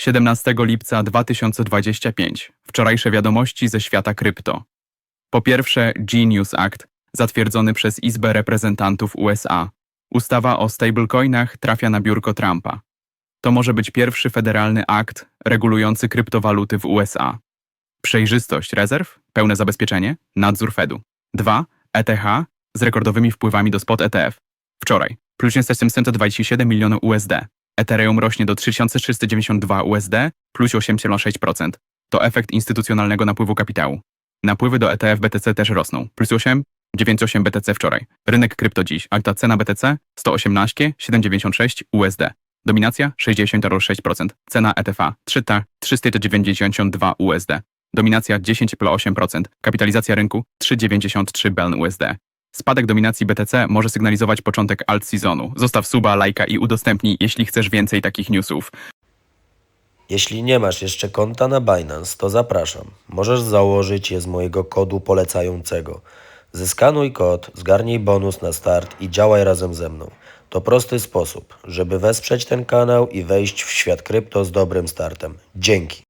17 lipca 2025. Wczorajsze wiadomości ze świata krypto. Po pierwsze, Genius Act, zatwierdzony przez Izbę Reprezentantów USA. Ustawa o stablecoinach trafia na biurko Trumpa. To może być pierwszy federalny akt regulujący kryptowaluty w USA. Przejrzystość rezerw, pełne zabezpieczenie, nadzór Fedu. 2. ETH z rekordowymi wpływami do spot ETF. Wczoraj plus 727 milionów USD. Ethereum rośnie do 3392 USD plus 8,6%. To efekt instytucjonalnego napływu kapitału. Napływy do ETF BTC też rosną. Plus 8, 9,8 BTC wczoraj. Rynek krypto dziś. Akta cena BTC 118, 796 USD. Dominacja 66%. Cena ETF 300, 392 USD. Dominacja 10,8%. Kapitalizacja rynku 3,93 BLN USD. Spadek dominacji BTC może sygnalizować początek alt sezonu. Zostaw suba, lajka i udostępnij, jeśli chcesz więcej takich newsów. Jeśli nie masz jeszcze konta na Binance, to zapraszam. Możesz założyć je z mojego kodu polecającego. Zeskanuj kod, zgarnij bonus na start i działaj razem ze mną. To prosty sposób, żeby wesprzeć ten kanał i wejść w świat krypto z dobrym startem. Dzięki.